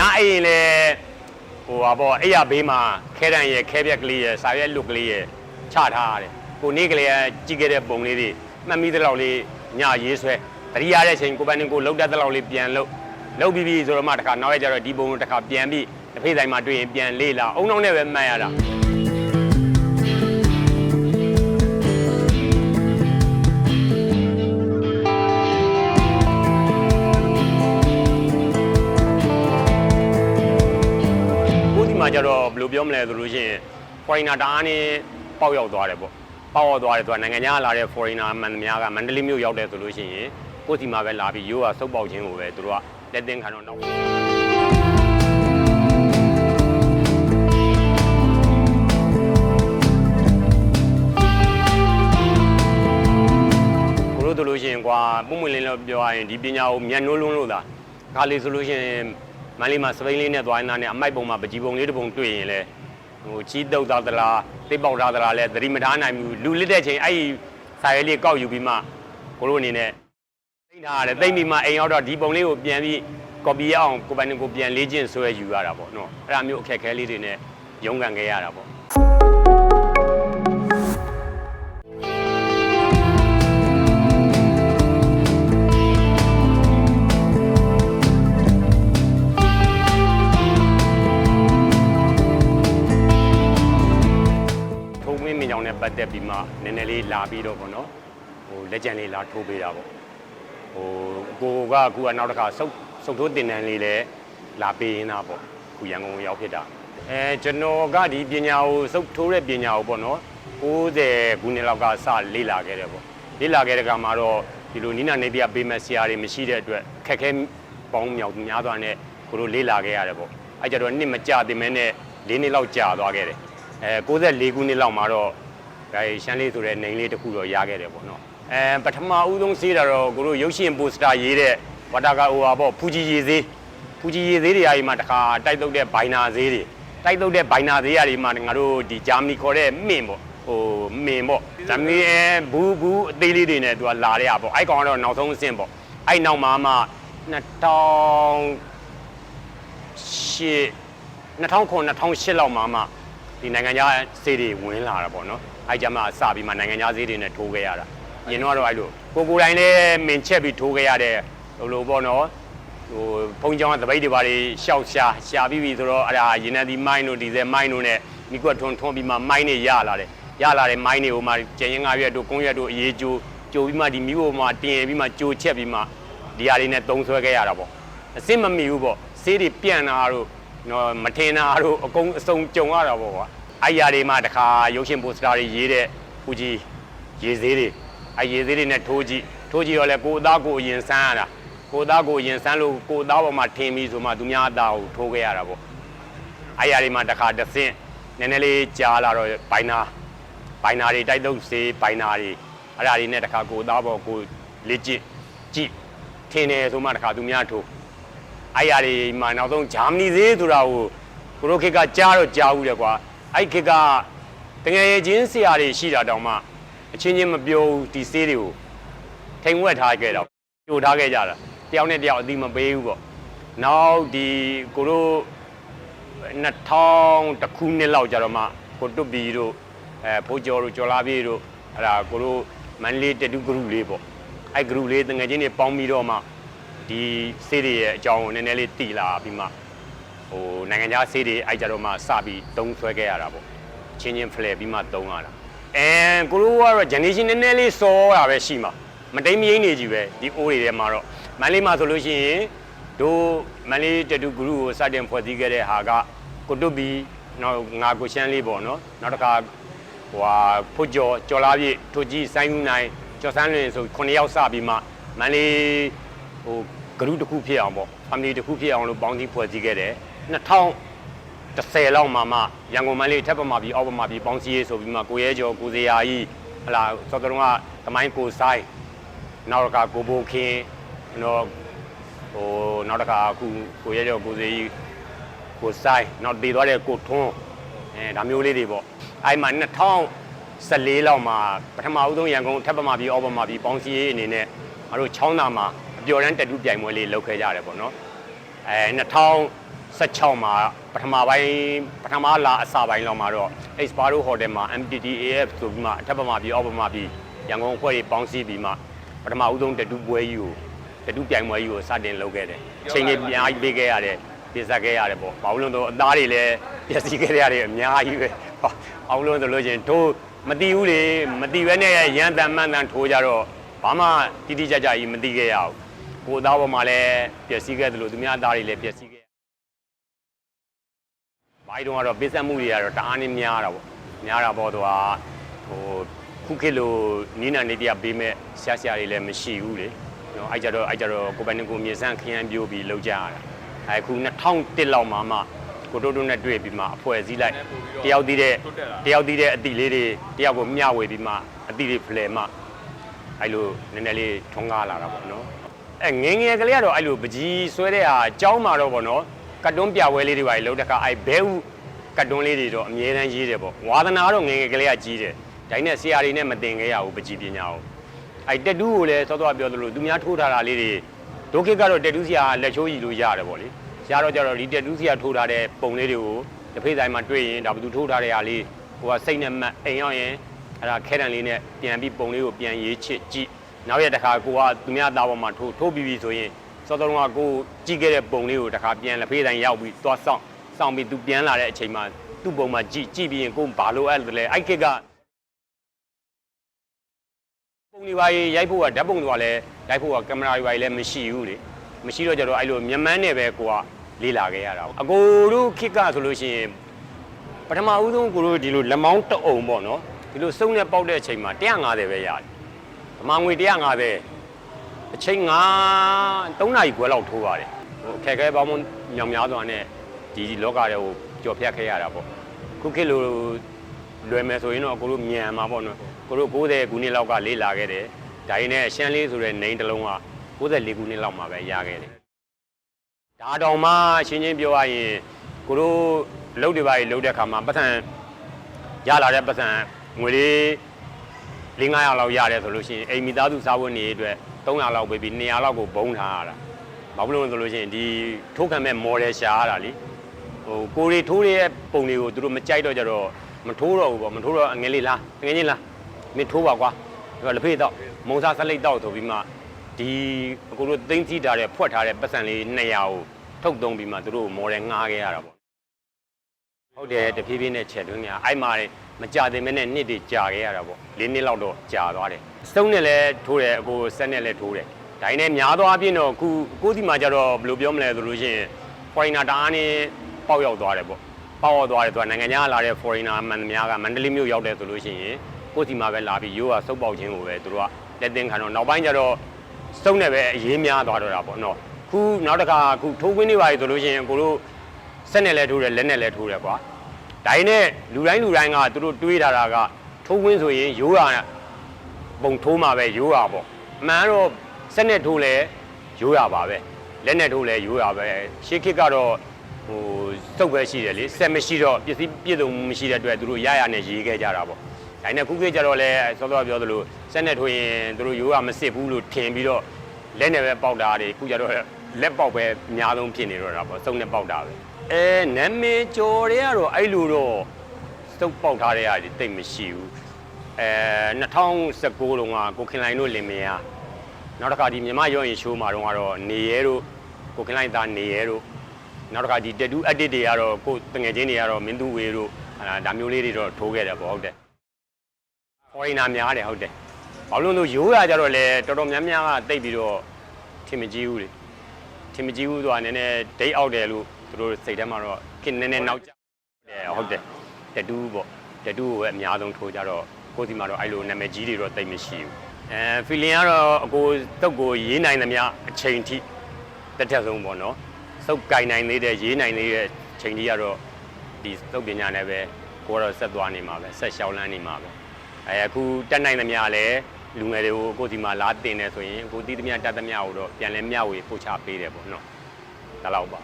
ညာအိမ်ရင်လေဟိုပါပေါ့အဲ့ရဘေးမှာခဲတန်ရဲ့ခဲပြက်ကလေးရဲ့စာရွက်လွတ်ကလေးရဲ့ချထားရတယ်ကိုနေ့ကလေးကကြည့်ခဲ့တဲ့ပုံလေးတွေမှတ်မိတဲ့လောက်လေးညာရေးဆွဲတတိယတဲ့ချိန်ကိုပန်းနေကိုလှုပ်တတ်တဲ့လောက်လေးပြန်လှုပ်လှုပ်ပြီးပြီဆိုတော့မှတခါနောက်ရကြတော့ဒီပုံကိုတခါပြန်ပြီးတစ်ဖေးတိုင်းမှာတွေ့ရင်ပြန်လေးလာအုံနောက်နဲ့ပဲမှတ်ရတာ ကိုဒီမှာကျတော့ဘယ်လိုပြောမလဲဆိုလို့ရှိရင် foreigner တအားနဲ့ပေါက်ရောက်သွားတယ်ပေါ့ပေါက်ရောက်သွားတယ်သူကနိုင်ငံခြားကလာတဲ့ foreigner မှန်သမျှကမန္တလေးမြို့ရောက်တယ်ဆိုလို့ရှိရင်ကိုဒီမှာပဲလာပြီးရိုးကစုပ်ပေါက်ခြင်းကိုပဲသူတို့ကလက်သင်းခံတော့နောက်ကိုလို့တို့လို့ရှိရင်ကွာပုံမွင့်လင်းလို့ပြောရရင်ဒီပညာကိုမြန်နိုးလွန်းလို့သာခါလေးဆိုလို့ရှိရင် မန္တလေးမှာစပိန်လေးနဲ့သွားနေတာနဲ့အမိုက်ပုံမှာပကြီးပုံလေးတစ်ပုံတွေ့ရင်လေဟိုချီးတုတ်သားသလားသိပ်ပေါက်သားသလားလဲသတိမထားနိုင်ဘူးလူလစ်တဲ့ချိန်အဲ့ဒီစာရဲလေးကောက်ယူပြီးမှကိုတို့အနေနဲ့သိမ့်ထားရတယ်သိမ့်ပြီးမှအိမ်ရောက်တော့ဒီပုံလေးကိုပြန်ပြီး copy ရအောင်ကိုယ်ပိုင်နဲ့ကိုယ်ပြန်လေးချင်းဆွဲယူရတာပေါ့နော်အဲ့ဒါမျိုးအခက်အခဲလေးတွေနဲ့ရုန်းကန်ခဲ့ရတာပေါ့ ပတ်သက်ပြီးမှနည်းနည်းလေးလာပြီးတော့ပေါ့နော်ဟိုလက်ကျန်လေးလာထိုးပေးတာပေါ့ဟိုကိုကအခုကနောက်တစ်ခါစုပ်စုပ်ထိုးတင်တန်းလေးလည်းလာပေးရင်းတာပေါ့အခုရန်ကုန်ကိုရောက်ဖြစ်တာအဲကျွန်တော်ကဒီပညာကိုစုပ်ထိုးတဲ့ပညာကိုပေါ့နော်90ခုနှစ်လောက်ကစလေ့လာခဲ့တယ်ပေါ့လေ့လာခဲ့တဲ့ကမှာတော့ဒီလိုနိနာနေပြပေးမဲ့ဆရာတွေမရှိတဲ့အတွက်ခက်ခဲပေါင်းမြောက်များစွာနဲ့ကိုတို့လေ့လာခဲ့ရတယ်ပေါ့အဲကြတော့နှစ်မကြတင်မဲနဲ့၄နှစ်လောက်ကြာသွားခဲ့တယ်အဲ64ခုနှစ်လောက်မှာတော့ ဒါရှမ်းလေးဆိုတဲ့နိုင်လေးတစ်ခုတော့ရခဲ့တယ်ပေါ့နော်အဲပထမဦးဆုံးစေးတာတော့ကိုတို့ရုပ်ရှင်ပိုစတာရေးတဲ့ဝတာကဟိုဟာပေါ့ဖူဂျီရေသေးဖူဂျီရေသေးတွေအရင်မှာတခါတိုက်တုတ်တဲ့ဘိုင်နာသေးတွေတိုက်တုတ်တဲ့ဘိုင်နာသေးတွေမှာငါတို့ဒီဂျာမနီခေါ်တဲ့မင်ပေါ့ဟိုမင်ပေါ့ဂျာမနီအဲဘူးဘူးအသေးလေးတွေနဲ့သူကလာတဲ့อ่ะပေါ့အဲ့ကောင်ကတော့နောက်ဆုံးအဆင့်ပေါ့အဲ့နောက်မှာမှ2000ရှစ်2009 2008လောက်မှာမှဒီနိုင်ငံခြားဈေးတွေဝင်လာတာပေါ့နော် အဲကြမှာစပြီးမှနိုင်ငံခြားဈေးတွေနဲ့ထိုးခဲ့ရတာညင်တော့တော့အဲ့လိုကိုကိုတိုင်းလည်းမင်ချက်ပြီးထိုးခဲ့ရတဲ့ဟိုလိုပေါ့နော်ဟိုဖုံကြောင်ကတပိတ်တွေပါတွေရှောက်ရှာရှာပြီးပြီဆိုတော့အဲ့ဒါရင်နေဒီမိုင်းတို့ဒီဇယ်မိုင်းတို့နဲ့မိကွက်ထွန်းထွန်းပြီးမှမိုင်းတွေရလာတယ်ရလာတဲ့မိုင်းတွေဟိုမှာကျင်ရင်ငါရွက်တို့ကုန်းရွက်တို့အေးကြိုးကြိုပြီးမှဒီမိဘမှာတင်ပြီးမှကြိုချက်ပြီးမှဒီဟာတွေနဲ့တုံးဆွဲခဲ့ရတာပေါ့အစစ်မမီဘူးပေါ့ဆေးတွေပြန့်တာတို့နော်မထင်တာတို့အကုန်အစုံကြုံရတာပေါ့ကွာ အဲ့ຢာတွေမှာတခါရုပ်ရှင်ပိုစတာတွေရေးတဲ့ဖူကြီးရေးသေးတွေအဲ့ရေးသေးတွေနဲ့ထိုးကြည့်ထိုးကြည့်တော့လေကိုယ်သားကိုယ်ရင်ဆန်းရတာကိုယ်သားကိုယ်ရင်ဆန်းလို့ကိုယ်သားပေါ်မှာထင်ပြီးဆိုမှသူများအသားကိုထိုးခဲ့ရတာပေါ့အဲ့ຢာတွေမှာတခါတစ်ဆင့်နည်းနည်းလေးကြားလာတော့ဘိုင်နာဘိုင်နာတွေတိုက်တုပ်စေးဘိုင်နာတွေအဲ့ဒါတွေနဲ့တခါကိုယ်သားပေါ်ကိုယ်လက်ကျစ်ကြည့်ထင်တယ်ဆိုမှတခါသူများထိုးအဲ့ရတွေမှာနောက်ဆုံးဂျာမနီသေးဆိုတာကိုကိုရိုခေတ်ကကြားတော့ကြားဘူးတယ်ကွာ အဲ့ခေတ်ကတကယ်ချင်းဆရာတွေရှိတာတောင်မှအချင်းချင်းမပြောဘူးဒီဆေးတွေကိုထိန်ဝက်ထားခဲ့တော့ကြိုထားခဲ့ကြတာတယောက်နဲ့တယောက်အတိမပေးဘူးပေါ့နောက်ဒီကိုရို2000တခုနှစ်လောက်ကြာတော့မှကိုတွတ်ဘီတို့အဲဖိုးကျော်တို့ကျော်လာပြေတို့အဲ့ဒါကိုရိုမန်လေးတတူဂရုလေးပေါ့အဲ့ဂရုလေးတငယ်ချင်းတွေပေါင်းပြီးတော့မှဒီဆေးတွေရဲ့အကြောင်းကိုနည်းနည်းလေးတည်လာပြီးမှ ဟိုနိုင်ငံခြားဆေးတွေအဲ့ကြတော့မှစပြီးတုံးဆွဲခဲ့ရတာပေါ့ချင်းချင်းဖလှယ်ပြီးမှတုံးရတာအဲကိုလိုကတော့ generation နည်းနည်းလေးစောတာပဲရှိမှာမတိမ်မယိမ့်နေကြီးပဲဒီအိုးတွေထဲမှာတော့မန်လေးမှာဆိုလို့ရှိရင်တို့မန်လေးတတူဂရုကိုစတင်ဖွဲ့စည်းခဲ့တဲ့ဟာကကိုတုတ်ဘီနောက်ငါကိုရှမ်းလေးပေါ့နော်နောက်တစ်ခါဟိုဟာဖွတ်ကျော်ကျော်လာပြည့်ထိုကြီးဆိုင်းဦးနိုင်ကျော်စန်းလွင်ဆို9ယောက်စပြီးမှမန်လေးဟိုဂရုတစ်ခုဖြစ်အောင်ပေါ့ family တစ်ခုဖြစ်အောင်လို့ပေါင်းစည်းဖွဲ့စည်းခဲ့တယ် 2010လောက်မှာမှရန်ကုန်မန်းလေးထပ်ပမာပြီးအောက်ပမာပြီးပေါင်းစည်းရေးဆိုပြီးမှကိုရဲကျော်ကိုစေယာကြီးဟလာစောတော်ကသမိုင်းကိုဆိုင်နောက်တစ်ခါကိုဘိုခင်နော်ဟိုနောက်တစ်ခါအခုကိုရဲကျော်ကိုစေကြီးကိုဆိုင်နောက်တည်သွားတဲ့ကိုထွန်းအဲဒါမျိုးလေးတွေပေါ့အဲ့မှာ2014လောက်မှာပထမဦးဆုံးရန်ကုန်ထပ်ပမာပြီးအောက်ပမာပြီးပေါင်းစည်းရေးအနေနဲ့ငါတို့ချောင်းသာမှာအပျော်တန်းတက်တူးပြိုင်ပွဲလေးလုပ်ခဲ့ကြရတယ်ပေါ့နော်အဲ2015 16မှာပထမပိုင်းပထမလာအစပိုင်းလောက်မှာတော့ Exparo Hotel မှာ MTTAF ဆိုပြီးမှအထက်ပမာပြည်အောက်ပမာပြည်ရန်ကုန်အဖွဲ့တွေပေါင်းစည်းပြီးမှပထမဦးဆုံးတတူပွဲကြီးကိုတတူပြိုင်ပွဲကြီးကိုစတင်လုပ်ခဲ့တယ်။ချိန်ကြီးအများကြီးပေးခဲ့ရတယ်ပြင်ဆက်ခဲ့ရတယ်ပေါ့။ဘာလို့လဲဆိုတော့အသားတွေလည်းပျက်စီးခဲ့ရတယ်အများကြီးပဲ။ဘာလို့လဲဆိုလို့ချင်းတို့မတီးဘူးလေမတီးဘဲနဲ့ရန်တန်မှန်တန်ထိုးကြတော့ဘာမှတိတိကျကျကြီးမတီးခဲ့ရဘူး။ကိုယ်သားပေါ်မှာလည်းပျက်စီးခဲ့တယ်လို့သူများသားတွေလည်းပျက်စီးခဲ့ ဘိုင်းတုံးကတော့ပေးဆက်မှုတွေကတော့တအားနဲ့များတာပေါ့များတာပေါ့သူကဟိုခုခေတ်လိုနီးနာနေတရားပေးမဲ့ဆရာဆရာတွေလည်းမရှိဘူးလေနော်အဲ့ကြတော့အဲ့ကြတော့ကိုပိုင်နေကိုမြေဆန်းခရမ်းပြိုးပြီးလောက်ကြရတာအဲ့ခု2001လောက်မှာမှကိုတိုးတိုးနဲ့တွေ့ပြီးမှအဖွဲစည်းလိုက်တယောက်တည်းတဲ့တယောက်တည်းတဲ့အတိလေးတွေတယောက်ကိုမျှဝေပြီးမှအတိတွေဖလှယ်မှအဲ့လိုနည်းနည်းလေးထုံးကားလာတာပေါ့နော်အဲငယ်ငယ်ကလေးကတော့အဲ့လိုပကြီးဆွဲတဲ့ဟာအကြောင်းမှာတော့ပေါ့နော် ကတ်တွန်းပြပွဲလေးတွေပါလို့တခါအဲဘဲဥကတ်တွန်းလေးတွေတော့အမြဲတမ်းရေးတယ်ပေါ့ဝါသနာကတော့ငယ်ငယ်ကလေးကကြီးတယ်ဒါနဲ့ဆရာတွေနဲ့မတင်ခဲ့ရဘူးပကြီးပညာကိုအဲတက်တူးကိုလည်းစောစောကပြောသလိုသူများထိုးထားတာလေးတွေဒုက္ခကတော့တက်တူးဆရာလက်ချိုးရည်လို့ရတယ်ပေါ့လေဆရာတော့ကြတော့ဒီတက်တူးဆရာထိုးထားတဲ့ပုံလေးတွေကိုတစ်ဖေးဆိုင်မှာတွေ့ရင်ဒါဘယ်သူထိုးထားတဲ့ဟာလေးဟိုကစိတ်နဲ့မှတ်အိမ်ရောက်ရင်အဲ့ဒါခဲတံလေးနဲ့ပြန်ပြီးပုံလေးကိုပြန်ရေးချစ်ကြည့်နောက်ရတစ်ခါကိုကသူများသားပေါ်မှာထိုးထိုးပြီးပြီဆိုရင် စောစောကကိုကြည့်ခဲ့တဲ့ပုံလေးကိုတစ်ခါပြန်လက်ဖေးတိုင်းရောက်ပြီးသွားဆောင်ဆောင်ပြီးသူပြန်လာတဲ့အချိန်မှာသူ့ပုံမှာကြည့်ကြည့်ပြီးရင်ကိုဘာလို့အဲ့လဲအဲ့ခက်ကပုံတွေပါရိုက်ဖို့ကဓာတ်ပုံတွေကလည်းရိုက်ဖို့ကကင်မရာတွေပါလည်းမရှိဘူးလေမရှိတော့ကြတော့အဲ့လိုမြန်မာနဲ့ပဲကိုကလေးလာခဲ့ရတာအကိုတို့ခက်ကဆိုလို့ရှိရင်ပထမဦးဆုံးကိုတို့ဒီလိုလက်မောင်းတအုံပေါ့နော်ဒီလိုစုံနဲ့ပေါက်တဲ့အချိန်မှာ150ပဲရတယ်ဗမာငွေ150 အချိန်ငါ3နာရီခွဲလောက်ထိုးပါတယ်ဟိုအခက်အခဲပေါင်းမြောင်များစွာနဲ့ဒီလောကတွေကိုကြော်ဖြတ်ခဲ့ရတာပေါ့ခုခေတ်လိုလွယ်မယ်ဆိုရင်တော့ကိုတို့မြန်မှာပေါ့နော်ကိုတို့90ခုနှစ်လောက်ကလေးလာခဲ့တယ်ဒါရင်းနဲ့ရှမ်းလေးဆိုတဲ့နေတစ်လုံးက94ခုနှစ်လောက်မှာပဲရခဲ့တယ်ဒါတောင်မှရှင်းချင်းပြောရရင်ကိုတို့လှုပ်တွေပါလှုပ်တဲ့ခါမှာပတ်စံရလာတဲ့ပတ်စံငွေလေး၄900လောက်ရတယ်ဆိုလို့ရှိရင်အိမ်မိသားစုစားဖို့နေအတွက် 300လောက်ပဲပြီး200လောက်ကိုဘုံထားရတာဘာဖြစ်လို့လဲဆိုလို့ရှိရင်ဒီထိုးခံမဲ့ model ရှာရတာလीဟိုကိုရီထိုးရဲ့ပုံတွေကိုသူတို့မကြိုက်တော့ကြတော့မထိုးတော့ဘူးပေါ့မထိုးတော့အငယ်လေးလားအငယ်ချင်းလားမင်းထိုးပါကွာဒါလက်ဖေးတော့မုံစားဆက်လိုက်တော့ဆိုပြီးမှဒီအကိုတို့သိမ့်ကြည့်ထားတဲ့ဖွက်ထားတဲ့ပတ်စံလေး200ကိုထုတ်သုံးပြီးမှသူတို့ model ငှားခဲ့ရတာပေါ့ ဟုတ်တယ်တဖြည်းဖြည်းနဲ့ချက်တွင်းများအဲ့မှာမကြတဲ့မဲနဲ့နှစ်တွေကြာခဲ့ရတာပေါ့၄နှစ်လောက်တော့ကြာသွားတယ်စုံနဲ့လည်းထိုးတယ်အကိုဆက်နဲ့လည်းထိုးတယ်ဒါနဲ့များသောအားဖြင့်တော့ခုကိုဒီမှာကျတော့ဘယ်လိုပြောမလဲဆိုလို့ရှိရင် foreigner တအားနဲ့ပေါက်ရောက်သွားတယ်ပေါ့ပေါက်ရောက်သွားတယ်သူကနိုင်ငံခြားလာတဲ့ foreigner မှန်သမျှကမန္တလေးမြို့ရောက်တယ်ဆိုလို့ရှိရင်ကိုဒီမှာပဲလာပြီးရိုးကစုပ်ပေါက်ခြင်းကိုပဲသူတို့ကလက်သင်ခံတော့နောက်ပိုင်းကျတော့စုံနဲ့ပဲအရေးများသွားတော့တာပေါ့နော်ခုနောက်တစ်ခါခုထိုးခွင်းနေပါပြီဆိုလို့ရှိရင်ကိုတို့ ဆက်နဲ့လည်းထိုးတယ်လက်နဲ့လည်းထိုးတယ်ကွာဒါရင်းနဲ့လူတိုင်းလူတိုင်းကသူတို့တွေးထားတာကထိုးခွင်းဆိုရင်ရိုးရပုံထိုးမှာပဲရိုးရပေါ့အမှန်တော့ဆက်နဲ့ထိုးလဲရိုးရပါပဲလက်နဲ့ထိုးလဲရိုးရပဲရှေးခေတ်ကတော့ဟိုစုပ်ပဲရှိတယ်လေဆက်မရှိတော့ပစ္စည်းပြည့်စုံမှုမရှိတဲ့အတွက်သူတို့ရရနဲ့ရေးခဲ့ကြတာပေါ့ဒါနဲ့ခုခေတ်ကျတော့လဲစောစောပြောသလိုဆက်နဲ့ထိုးရင်သူတို့ရိုးရမစစ်ဘူးလို့ထင်ပြီးတော့လက်နဲ့ပဲပေါက်တာတွေခုကျတော့လက်ပေါက်ပဲအများဆုံးဖြစ်နေတော့တာပေါ့စုံနဲ့ပေါက်တာပဲ အဲနာမည်ကျော်တွေကတော့အဲ့လိုတော့စုပ်ပေါက်ထားတဲ့ဟာတွေတိတ်မရှိဘူးအဲ2019တုန်းကကိုခင်လိုင်တို့လင်မယားနောက်တစ်ခါဒီမြမရောရင်ရှိုးမှာတော့ကတော့နေရဲတို့ကိုခင်လိုက်သားနေရဲတို့နောက်တစ်ခါဒီတက်တူးအက်ဒစ်တွေကတော့ကိုတငယ်ချင်းတွေကတော့မင်းသူဝေတို့ဟာဒါမျိုးလေးတွေတော့ထိုးခဲ့တယ်ပေါ့ဟုတ်တယ်။ foreigner များတယ်ဟုတ်တယ်။ဘာလို့လဲရိုးရကြတော့လေတော်တော်များများကတိတ်ပြီးတော့ထင်မကြီးဘူးလေ။ထင်မကြီးဘူးဆိုတာနည်းနည်းဒိတ်အောက်တယ်လို့ သူတို့စိတ်ထဲမှာတော့ခင်နည်းနည်းနောက်ကျတယ်ဟုတ်တယ်။တက်တူးပေါ့တက်တူးကိုပဲအများဆုံးထိုးကြတော့ကိုယ်စီမှာတော့အဲ့လိုနာမည်ကြီးတွေတော့တိတ်မရှိဘူး။အဲဖီလင်ကတော့အကိုတုတ်ကိုရေးနိုင်သမျှအချိန်ထိတက်ထက်ဆုံးပေါ့နော်စုပ်ကင်နိုင်သေးတဲ့ရေးနိုင်သေးတဲ့ချိန်ကြီးကတော့ဒီသုတ်ပညာနဲ့ပဲကိုကတော့ဆက်သွားနေမှာပဲဆက်ရှောင်းလန်းနေမှာပဲအဲအခုတက်နိုင်သမျှလည်းလူငယ်တွေကိုအခုဒီမှာလာတင်နေဆိုရင်အခုတီးသမျှတက်သမျှကိုတော့ပြန်လဲမျှဝေပို့ချပေးတယ်ပေါ့နော်ဒါတော့ပါ